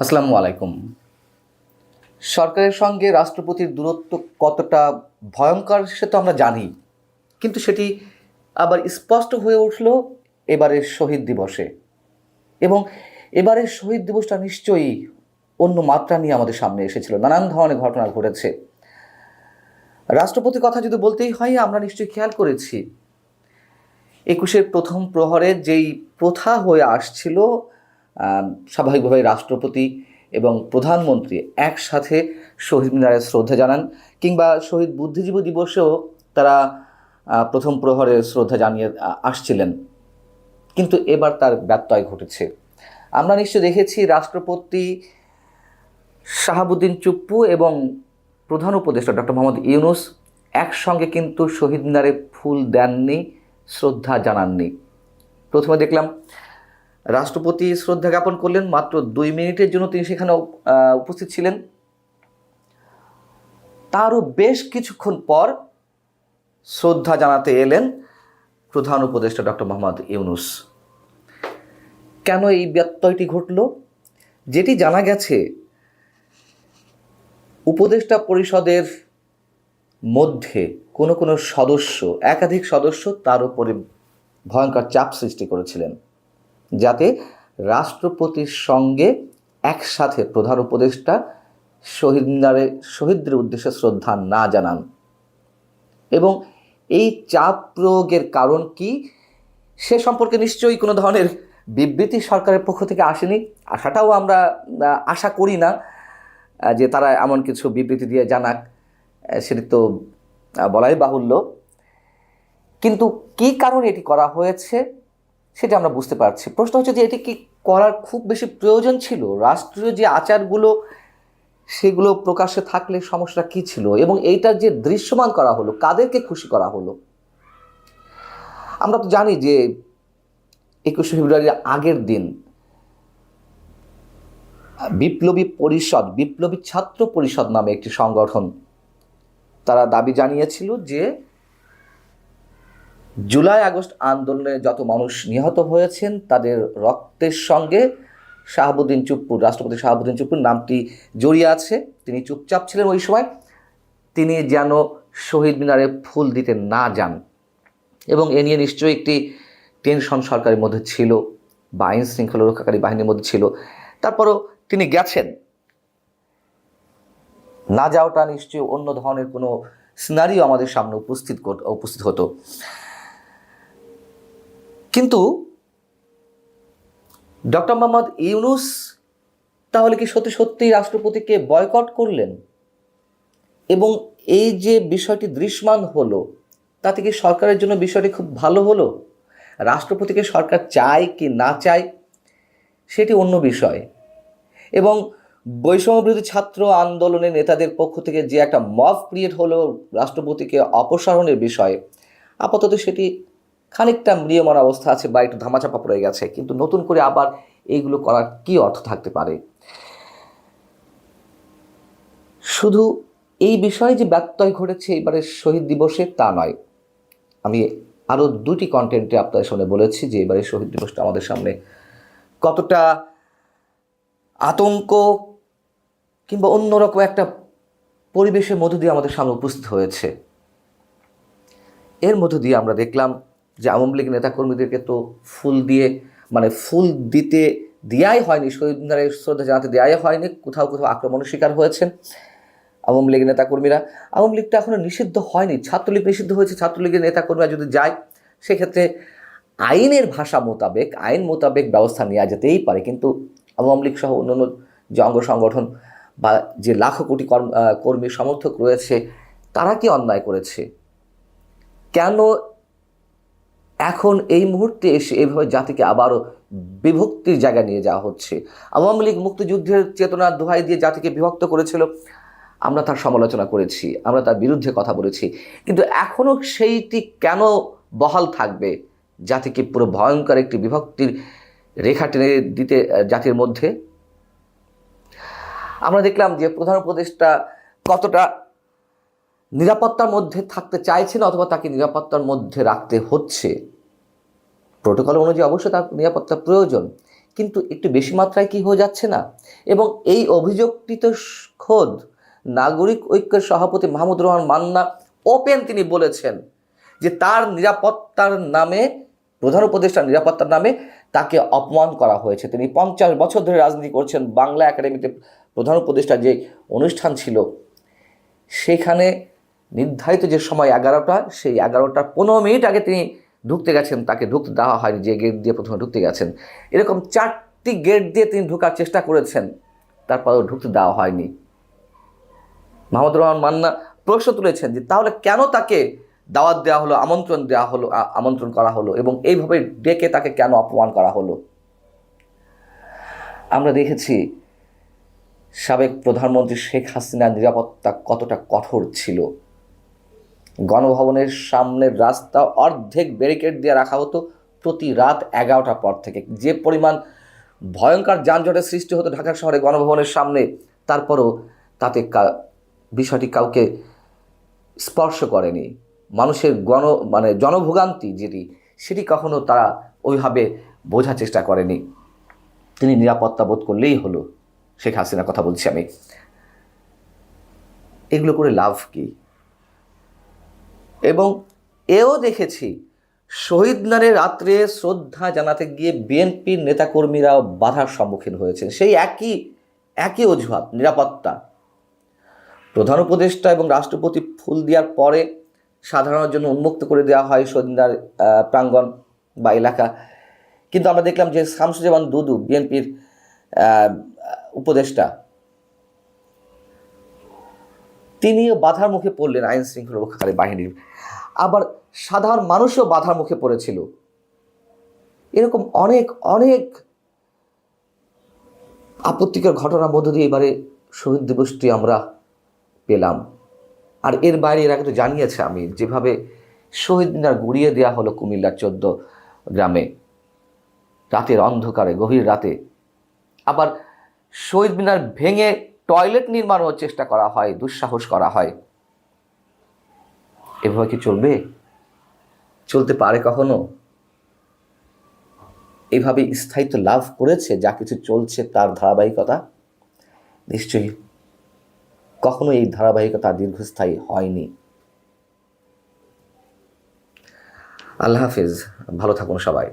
আসসালামু আলাইকুম। সরকারের সঙ্গে রাষ্ট্রপতির দূরত্ব কতটা ভয়ঙ্কর সে তো আমরা জানি, কিন্তু সেটি আবার স্পষ্ট হয়ে উঠল এবারের শহীদ দিবসে। এবং এবারের শহীদ দিবসটা নিশ্চয়ই অন্য মাত্রা নিয়ে আমাদের সামনে এসেছিল, নানান ধরনের ঘটনা ঘটেছে। রাষ্ট্রপতির কথা যদি বলতেই হয়, আমরা নিশ্চয়ই খেয়াল করেছি। একুশের প্রথম প্রহরে যেই প্রথা হয়ে আসছিল স্বাভাবিকভাবে রাষ্ট্রপতি এবং প্রধানমন্ত্রী একসাথে শহীদ মিনারে শ্রদ্ধা জানান কিংবা শহীদ বুদ্ধিজীবী দিবসেও তারা প্রথম প্রহরে শ্রদ্ধা জানিয়ে আসছিলেন। কিন্তু এবার তার ব্যত্যয় ঘটেছে। আমরা নিশ্চয় দেখেছি রাষ্ট্রপতি শাহাবুদ্দিন চুপ্পু এবং প্রধান উপদেষ্টা ডক্টর মোহাম্মদ ইউনুস একসঙ্গে কিন্তু শহীদ মিনারে ফুল দেননি, শ্রদ্ধা জানাননি। প্রথমে দেখলাম রাষ্ট্রপতি শ্রদ্ধা জ্ঞাপন করলেন। মাত্র দুই মিনিটের জন্য তিনি সেখানে উপস্থিত ছিলেন। তারও বেশ কিছুক্ষণ পর শ্রদ্ধা জানাতে এলেন প্রধান উপদেষ্টা ডক্টর মোহাম্মদ ইউনুস। কেন এই ব্যত্যয়টি ঘটল? যেটি জানা গেছে, উপদেষ্টা পরিষদের মধ্যে কোনো কোনো সদস্য, একাধিক সদস্য তার উপরে ভয়ঙ্কর চাপ সৃষ্টি করেছিলেন। যাতে রাষ্ট্রপতির সঙ্গে একসাথে প্রধান উপদেষ্টা শহীদ মিনারে শহীদদের উদ্দেশ্যে শ্রদ্ধা না জানান। এবং এই চাপ প্রয়োগের কারণ কি, সে সম্পর্কে নিশ্চয়ই কোনো ধরনের বিবৃতি সরকারের পক্ষ থেকে আসেনি। আশাটাও আমরা আশা করি না যে তারা এমন কিছু বিবৃতি দিয়ে জানাক সেটি তো বলাই বাহুল্য। কিন্তু কী কারণে এটি করা হয়েছে সেটা আমরা বুঝতে পারছি। প্রশ্ন হচ্ছে যে এটি কি করার খুব বেশি প্রয়োজন ছিল? রাষ্ট্রীয় যে আচারগুলো, সেগুলো প্রকাশ্যে থাকলে সমস্যাটা কী ছিল? এবং এইটার যে দৃশ্যমান করা হলো, কাদেরকে খুশি করা হলো? আমরা তো জানি যে একুশে ফেব্রুয়ারির আগের দিন বিপ্লবী পরিষদ, বিপ্লবী ছাত্র পরিষদ নামে একটি সংগঠন, তারা দাবি জানিয়েছিল যে জুলাই আগস্ট আন্দোলনে যত মানুষ নিহত হয়েছেন, তাদের রক্তের সঙ্গে শাহাবুদ্দিন চুপ্পুর, রাষ্ট্রপতি শাহাবুদ্দিন চুপ্পুর নামটি জড়িয়ে আছে। তিনি চুপচাপ ছিলেন ওই সময়। তিনি যেন শহীদ মিনারে ফুল দিতে না যান। এবং এ নিয়ে নিশ্চয়ই একটি টেনশন সরকারের মধ্যে ছিল বা আইন শৃঙ্খলা রক্ষাকারী বাহিনীর মধ্যে ছিল। তারপরও তিনি গেছেন। না যাওয়াটা নিশ্চয়ই অন্য ধরনের কোনো সিনারিও আমাদের সামনে উপস্থিত উপস্থিত হতো। কিন্তু ডক্টর মোহাম্মদ ইউনুস তাহলে কি সত্যি সত্যি রাষ্ট্রপতিকে বয়কট করলেন? এবং এই যে বিষয়টি দৃশ্যমান হলো, তাতে কি সরকারের জন্য বিষয়টি খুব ভালো হলো? রাষ্ট্রপতিকে সরকার চায় কি না চায়, সেটি অন্য বিষয়। এবং বৈষম্য বিরোধী ছাত্র আন্দোলনের নেতাদের পক্ষ থেকে যে একটা মব ক্রিয়েট হলো রাষ্ট্রপতিকে অপসারণের বিষয়ে, আপাতত সেটি খানিকটা ম্রিয়মান অবস্থা আছে, বা একটু ধামাচাপা পড়ে গেছে, কিন্তু নতুন করে আবার এইগুলো করার কি অর্থ থাকতে পারে? শুধু এই বিষয়ে যে ব্যত্যয় ঘটেছে এবারের শহীদ দিবসে তা নয়। আমি আরও দুটি কন্টেন্টে আপনাদের সামনে বলেছি যে এবারে শহীদ দিবসটা আমাদের সামনে কতটা আতঙ্ক কিংবা অন্যরকম একটা পরিবেশের মধ্য দিয়ে আমাদের সামনে উপস্থিত হয়েছে। এর মধ্য দিয়ে আমরা দেখলাম যে আওয়ামী লীগ নেতাকর্মীদেরকে তো ফুল দিয়ে মানে ফুল দিতে দেয়াই হয়নি, শহীদ মিনারে শ্রদ্ধা জানাতে দেয়াই হয়নি, কোথাও কোথাও আক্রমণের শিকার হয়েছেন আওয়ামী লীগের নেতাকর্মীরা। আওয়ামী লীগটা এখনও নিষিদ্ধ হয়নি, ছাত্রলীগ নিষিদ্ধ হয়েছে, ছাত্রলীগের নেতাকর্মীরা যদি যায়, সেক্ষেত্রে আইনের ভাষা মোতাবেক, আইন মোতাবেক ব্যবস্থা নেওয়া যেতেই পারে। কিন্তু আওয়ামী লীগ সহ অন্যান্য যে অঙ্গ সংগঠন বা যে লাখো কোটি কর্ম কর্মী, সমর্থক রয়েছে, তারা কি অন্যায় করেছে? কেন এখন এই মুহূর্তে এসে এভাবে জাতিকে আবারও বিভক্তির জায়গায় নিয়ে যাওয়া হচ্ছে। আওয়ামী লীগ মুক্তিযুদ্ধের চেতনার দোহাই দিয়ে জাতিকে বিভক্ত করেছিল। আমরা তার সমালোচনা করেছি, আমরা তার বিরুদ্ধে কথা বলেছি। কিন্তু এখনও সেইটি কেন বহাল থাকবে? জাতিকে পুরো ভয়ঙ্কর একটি বিভক্তির রেখা টেনে দিতে জাতির মধ্যে? আমরা দেখলাম যে প্রধান উপদেষ্টা কতটা নিরাপত্তার মধ্যে থাকতে চাইছেন অথবা তাকে নিরাপত্তার মধ্যে রাখতে হচ্ছে? প্রোটোকল অনুযায়ী অবশ্যই তার নিরাপত্তা প্রয়োজন। কিন্তু একটু বেশি মাত্রায় কি হয়ে যাচ্ছে না? এবং এই অভিযোগটি তো খোদ নাগরিক ঐক্যের সভাপতি মাহমুদ রহমান মান্না ওপেন তিনি বলেছেন যে তার নিরাপত্তার নামে, প্রধান উপদেষ্টার নিরাপত্তার নামে তাকে অপমান করা হয়েছে। তিনি পঞ্চাশ বছর ধরে রাজনীতি করছেন। বাংলা একাডেমিতে প্রধান উপদেষ্টা যে অনুষ্ঠান ছিল, সেখানে নির্ধারিত যে সময় এগারোটা, সেই এগারোটার পনেরো মিনিট আগে তিনি ঢুকতে গেছেন। তাকে ঢুকতে দেওয়া হয়নি, যে গেট দিয়ে প্রথমে ঢুকতে গেছেন। এরকম চারটি গেট দিয়ে তিনি ঢোকার চেষ্টা করেছেন, তারপরেও ঢুকতে দেওয়া হয়নি। মাহমুদ রহমান মান্না প্রশ্ন তুলেছেন যে, তাহলে কেন তাকে দাওয়াত দেওয়া হলো, আমন্ত্রণ দেওয়া হলো আমন্ত্রণ করা হলো এবং এইভাবে ডেকে তাকে কেন অপমান করা হলো? আমরা দেখেছি সাবেক প্রধানমন্ত্রী শেখ হাসিনার নিরাপত্তা কতটা কঠোর ছিল। গণভবনের সামনের রাস্তা অর্ধেক ব্যারিকেড দিয়ে রাখা হতো প্রতি রাত এগারোটার পর থেকে। যে পরিমাণ ভয়ঙ্কর যানজটের সৃষ্টি হতো ঢাকা শহরে গণভবনের সামনে, তারপরও তাতে বিষয়টি কাউকে স্পর্শ করেনি। মানুষের গণ মানে জনভোগান্তি যেটি, সেটি কখনো তারা ওইভাবে বোঝার চেষ্টা করেনি। তিনি নিরাপত্তা বোধ করলেই হলো, শেখ হাসিনার কথা বলছি আমি। এগুলো করে লাভ কি? এবং এও দেখেছি শহীদ মিনারে রাত্রে শ্রদ্ধা জানাতে গিয়ে বিএনপির নেতাকর্মীরাও বাধার সম্মুখীন হয়েছেন। সেই একই একই অজুহাত, নিরাপত্তা। প্রধান উপদেষ্টা এবং রাষ্ট্রপতি ফুল দেওয়ার পরে সাধারণের জন্য উন্মুক্ত করে দেওয়া হয় মিনার প্রাঙ্গণ বা এলাকা। কিন্তু আমরা দেখলাম যে শামসুজ্জামান দুদু, বিএনপির উপদেষ্টা তিনিও বাধার মুখে পড়লেন আইন শৃঙ্খলা রক্ষাকারী বাহিনীর। আবার সাধারণ মানুষও বাধার মুখে পড়েছিল। এরকম অনেক অনেক আপত্তিকর ঘটনার মধ্য দিয়ে এবারে শহীদ দিবসটি আমরা পেলাম। আর এর বাইরে এর আগে তো জানিয়েছে, আমি যেভাবে শহীদ মিনার গুড়িয়ে দেওয়া হলো কুমিল্লার চোদ্দ গ্রামে। রাতের অন্ধকারে, গভীর রাতে। আবার শহীদ মিনার ভেঙে টয়লেট নির্মাণের চেষ্টা করা হয়, দুঃসাহস করা হয়। এভাবে কি চলবে? চলতে পারে কখনো? এইভাবে স্থায়িত্ব লাভ করেছে, যা কিছু চলছে তার ধারাবাহিকতা? নিশ্চয়ই কখনো এই ধারাবাহিকতা দীর্ঘস্থায়ী হয়নি। আল্লাহ হাফিজ, ভালো থাকুন সবাই।